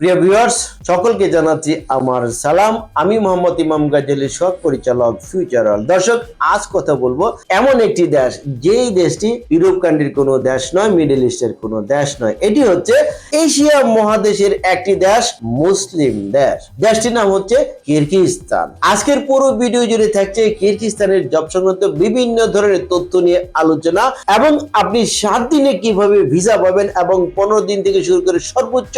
প্রিয় ভিউয়ার্স সকলকে জানাচ্ছি আমার সালাম। আমি মোহাম্মদ ইমাম গাজেলি সহ পরিচালক ফিউচারাল দর্শক, আজ কথা বলব এমন একটি দেশ, যেই দেশটি ইউরোপ কান্ট্রির কোনো দেশ নয় মিডল ইস্টের কোনো দেশ নয়। এটি হচ্ছে এশিয়া মহাদেশের একটি দেশ, মুসলিম দেশ। দেশটির নাম হচ্ছে কিরগিজস্তান। আজকের পুরো ভিডিও জুড়ে থাকছে কিরগিজস্তানের জব সংক্রান্ত বিভিন্ন ধরনের তথ্য নিয়ে আলোচনা এবং আপনি সাত দিনে কীভাবে ভিসা পাবেন এবং পনেরো দিন থেকে শুরু করে সর্বোচ্চ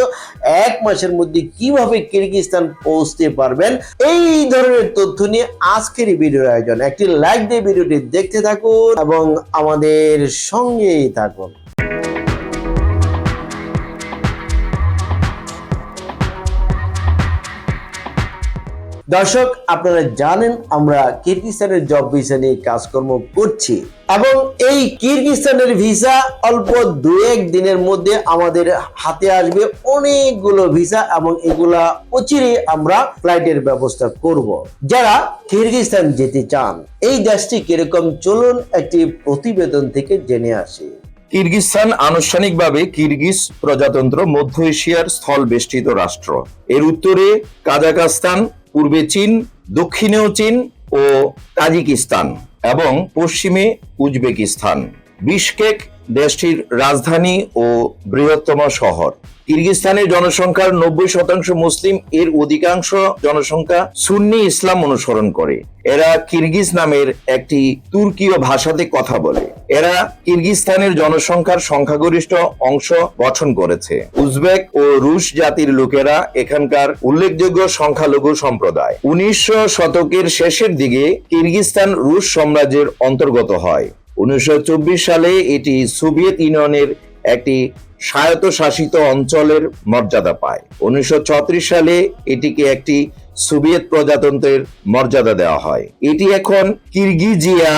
এক মাসের মধ্যে কীভাবে কিরগিস্তান পৌঁছতে পারবেন? এই ধরনের তথ্য নিয়ে আজকের ভিডিওর আয়োজন। একটি লাইক দিয়ে ভিডিওটি দেখতে থাকুন এবং আমাদের সঙ্গেই থাকুন। দর্শক, আপনারা জানেন আমরা কিরগিজস্তানের জব ভিসা নিয়ে কাজকর্ম করছি। এবং এই কিরগিজস্তানের ভিসা অল্প দু এক দিনের মধ্যে আমাদের হাতে আসবে অনেকগুলো ভিসা এবং এগুলা অচিরে আমরা ফ্লাইটের ব্যবস্থা করব। যারা কিরগিজস্তান যেতে চান, এই দেশটি কীরকম চলুন একটি প্রতিবেদন থেকে জেনে আসি। কিরগিজস্তান আনুষ্ঠানিকভাবে কিরগিজ প্রজাতন্ত্র মধ্য এশিয়ার স্থল বেষ্টিত রাষ্ট্র। এর উত্তরে কাজাকাস্তান পূর্বে চীন দক্ষিণেও চীন ও তাজিকিস্তান এবং পশ্চিমে উজবেকিস্তান। বিশকেক দেশটির রাজধানী ও বৃহত্তম শহর। কিরগিজস্তানের জনসংখ্যার নব্বই শতাংশ মুসলিম, এর অধিকাংশ জনসংখ্যা সুন্নি ইসলাম অনুসরণ করে। এরা কিরগিজ নামের একটি তুর্কীয় ভাষাতে কথা বলে। এরা কিরগিজস্তানের জনসংখ্যার সংখ্যাগরিষ্ঠ অংশ গঠন করেছে। উজবেক ও রুশ জাতির লোকেরা এখানকার উল্লেখযোগ্য সংখ্যালঘু সম্প্রদায়। উনিশশো শতকের শেষের দিকে কিরগিজস্তান রুশ সাম্রাজ্যের অন্তর্গত হয়। উনিশশো সালে এটি সোভিয়েত ইউনিয়নের একটি স্বায়ত্তশাসিত অঞ্চলের মর্যাদা পায়। উনিশশো ছত্রিশ সালে এটিকে একটি সোভিয়েত প্রজাতন্ত্রের মর্যাদা দেওয়া হয়। এটি এখন কিরগিজিয়া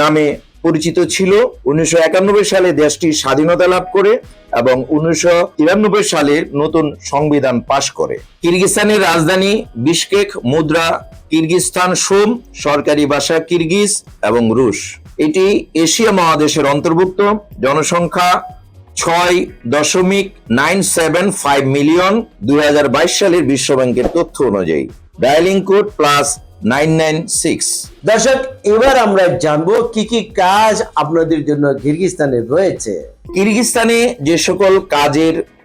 নামে পরিচিত ছিল। উনিশশো একানব্বই সালে দেশটি স্বাধীনতা লাভ করে এবং উনিশশো তিরানব্বই সালে নতুন সংবিধান পাশ করে। কিরগিস্তানের রাজধানী বিশকেক মুদ্রা, কিরগিস্তান সোম, সরকারি ভাষা কিরগিজ এবং রুশ। এটি এশিয়া মহাদেশের অন্তর্ভুক্ত। জনসংখ্যা ছয় দশমিক নাইন সেভেন ফাইভ মিলিয়ন দুই হাজার বাইশ সালের বিশ্ব ব্যাংকের তথ্য অনুযায়ী। Dialing code plus nine nine six. দর্শক এবার আমরা জানব কি কি কাজ আপনাদের জন্য কিরগিজস্তানে রয়েছে। কিরগিস্তানে যে সকল কাজের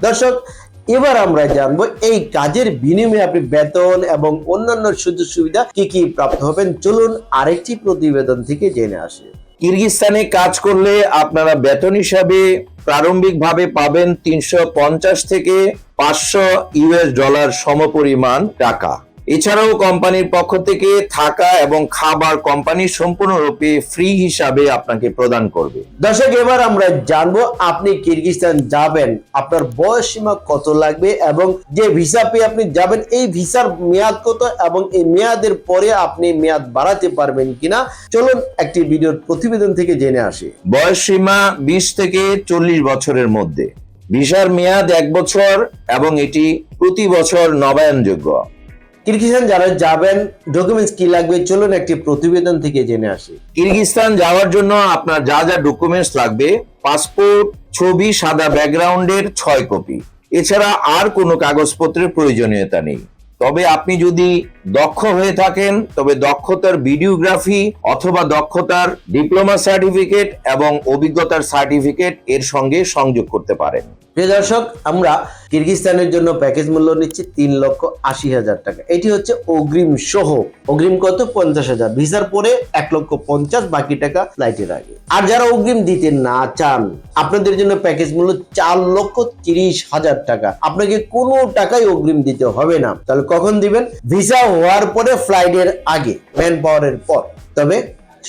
দর্শক, এবার আমরা জানব এই কাজের বিনিময়ে আপনি বেতন এবং অন্যান্য সুযোগ সুবিধা কি কি প্রাপ্ত হবেন। চলুন আরেকটি প্রতিবেদন থেকে জেনে আসি। কিরগিস্তানে কাজ করলে আপনারা বেতন হিসাবে প্রারম্ভিকভাবে পাবেন তিনশো পঞ্চাশ থেকে পাঁচশো ইউএস ডলার সমপরিমাণ টাকা। এছাড়াও কোম্পানির পক্ষ থেকে থাকা এবং খাবার কোম্পানি সম্পূর্ণরূপে ফ্রি হিসাবে আপনাকে প্রদান করবে। দর্শক, এবার আমরা জানব আপনি কিরগিজস্তান যাবেন, আপনার বয়স সীমা কত লাগবে এবং যে ভিসা পেয়ে আপনি যাবেন, এই ভিসার মেয়াদ কত এবং এই মেয়াদের পরে আপনি মেয়াদ বাড়াতে পারবেন কিনা? চলুন একটি ভিডিওর প্রতিবেদন থেকে জেনে আসি। বয়স সীমা বিশ থেকে চল্লিশ বছরের মধ্যে। ভিসার মেয়াদ এক বছর এবং এটি প্রতি বছর নবায়নযোগ্য। কিরগিজস্তান যারা যাবেন ডকুমেন্টস কি লাগবে, চলুন একটি প্রতিবেদন থেকে জেনে আসি। কিরগিজস্তান যাওয়ার জন্য আপনার যা যা ডকুমেন্টস লাগবে পাসপোর্ট ছবি, সাদা ব্যাকগ্রাউন্ডের ছয় কপি এছাড়া আর কোনো কাগজপত্রের প্রয়োজনীয়তা নেই। তবে আপনি যদি দক্ষ হয়ে থাকেন, তবে দক্ষতার ভিডিওগ্রাফি অথবা দক্ষতার ডিপ্লোমা সার্টিফিকেট এবং অভিজ্ঞতার সার্টিফিকেট এর সঙ্গে সংযোগ করতে পারেন। প্রিয় দর্শক, আমরা কিরগিজস্তানের জন্য প্যাকেজ মূল্য নিচ্ছি তিন লক্ষ আশি হাজার টাকা। এটি হচ্ছে অগ্রিম সহ। অগ্রিম কত? পঞ্চাশ হাজার। ভিসার পরে এক লক্ষ পঞ্চাশ, বাকি টাকা ফ্লাইটের আগে। আর যারা অগ্রিম দিতে না চান, আপনাদের জন্য প্যাকেজ মূল্য চার লক্ষ তিরিশ হাজার টাকা। আপনাকে কোনো টাকাই অগ্রিম দিতে হবে না। তাহলে কখন দিবেন? ভিসা হওয়ার পরে ফ্লাইটের আগে ম্যান পাওয়ারের পর। তবে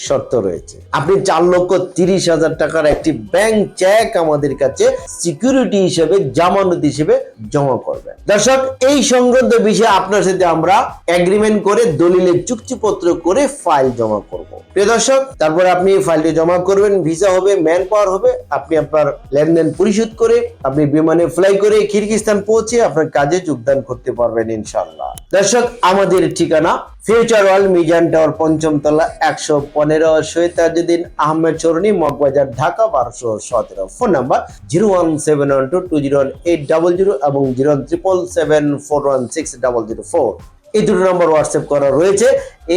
শর্ত রয়েছে। আপনি চার লক্ষ তিরিশ হাজার টাকার একটি ব্যাংক চেক আমাদের কাছে সিকিউরিটি হিসেবে, জামানত হিসেবে জমা করবেন। দর্শক, এই সংক্রান্ত বিষয়ে আপনার সাথে আমরা এগ্রিমেন্ট করে দলিলের চুক্তিপত্র করে ফাইল জমা করব। প্রিয় দর্শক, তারপরে আপনি ফাইলটি জমা করবেন ভিসা হবে ম্যান পাওয়ার হবে, আপনি আপনার লেনদেন পরিশোধ করে, আপনি বিমানে ফ্লাই করে কিরগিস্তান পৌঁছে আপনার কাজে যোগদান করতে পারবেন ইনশাল্লাহ দর্শক, আমাদের ঠিকানা ফিউচার ওয়ার্ল্ড মিজান টাওয়ার পঞ্চম তলা একশো পনেরো সৈতাজুদ্দিন আহমেদ চরণী মগবাজার ঢাকা বারোশো সতেরো phone number zero one seven one two two zero eight double zero এবং zero triple seven four one six double zero four এই দুটো নাম্বার হোয়াটসঅ্যাপ করা রয়েছে।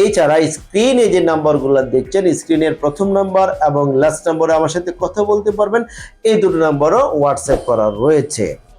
এছাড়া স্ক্রিনে যে নাম্বারগুলো দেখছেন স্ক্রিনের প্রথম নাম্বার এবং লাস্ট নাম্বারে আমার সাথে কথা বলতে পারবেন। এই দুটো নাম্বারও হোয়াটসঅ্যাপ করা রয়েছে।